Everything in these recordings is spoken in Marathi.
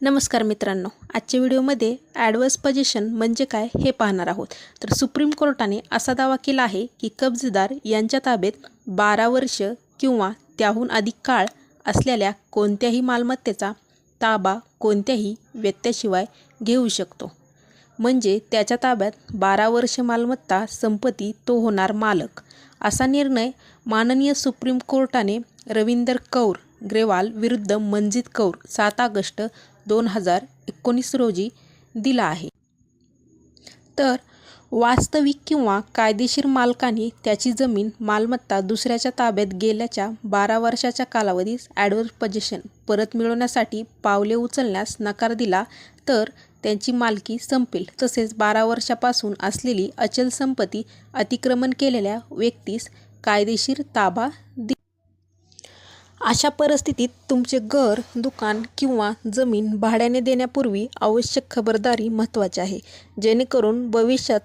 नमस्कार मित्रांनो आजच्या व्हिडिओमध्ये ॲडवर्स पोझिशन म्हणजे काय हे पाहणार आहोत. तर सुप्रीम कोर्टाने असा दावा केला आहे की कब्जेदार यांच्या ताब्यात बारा वर्ष किंवा त्याहून अधिक काळ असलेल्या कोणत्याही मालमत्तेचा ताबा कोणत्याही व्यत्याशिवाय घेऊ शकतो. म्हणजे त्याच्या ताब्यात बारा वर्ष मालमत्ता संपत्ती तो होणार मालक असा निर्णय माननीय सुप्रीम कोर्टाने रविंदर कौर ग्रेवाल विरुद्ध मंजित कौर सात ऑगस्ट दोन हजार एकोणीस रोजी दिला आहे. तर वास्तविक किंवा कायदेशीर मालकाने त्याची जमीन मालमत्ता दुसऱ्याच्या ताब्यात गेल्याच्या बारा वर्षाच्या कालावधीस ॲडवर्स पजेशन परत मिळवण्यासाठी पावले उचलण्यास नकार दिला तर त्यांची मालकी संपेल. तसेच बारा वर्षापासून असलेली अचल संपत्ती अतिक्रमण केलेल्या व्यक्तीस कायदेशीर ताबा दि अशा परिस्थितीत तुमचे घर दुकान किंवा जमीन भाड्याने देण्यापूर्वी आवश्यक खबरदारी महत्त्वाची आहे जेणेकरून भविष्यात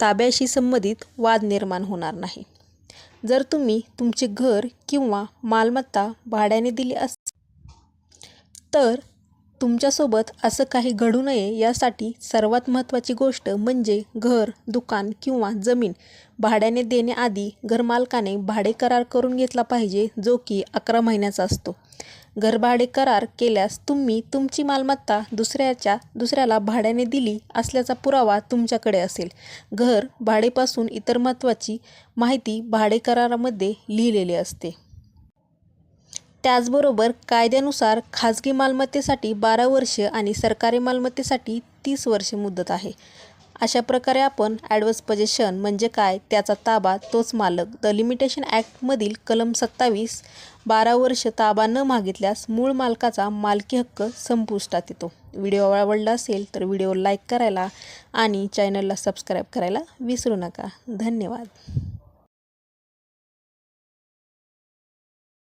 ताब्याशी संबंधित वाद निर्माण होणार नाही. जर तुम्ही तुमचे घर किंवा मालमत्ता भाड्याने दिली अस तर तुमच्यासोबत असं काही घडू नये यासाठी सर्वात महत्त्वाची गोष्ट म्हणजे घर दुकान किंवा जमीन. भाड्याने देण्याआधी घरमालकाने भाडे करार करून घेतला पाहिजे जो की अकरा महिन्याचा असतो. घरभाडे करार केल्यास तुम्ही तुमची मालमत्ता दुसऱ्याच्या दुसऱ्याला भाड्याने दिली असल्याचा पुरावा तुमच्याकडे असेल. घर भाडेपासून इतर महत्त्वाची माहिती भाडे करारामध्ये लिहिलेली असते. त्याचबरोबर कायद्यानुसार खाजगी मालमत्तेसाठी बारा वर्ष आणि सरकारी मालमत्तेसाठी तीस वर्षे मुदत आहे. अशा प्रकारे आपण ॲडव्हान्स पजेशन म्हणजे काय त्याचा ताबा तोच मालक द लिमिटेशन ॲक्टमधील कलम सत्तावीस बारा वर्ष ताबा न मागितल्यास मूळ मालकाचा मालकी हक्क संपुष्टात येतो. व्हिडिओ आवडला असेल तर व्हिडिओ लाईक करायला आणि चॅनलला सबस्क्राईब करायला विसरू नका. धन्यवाद.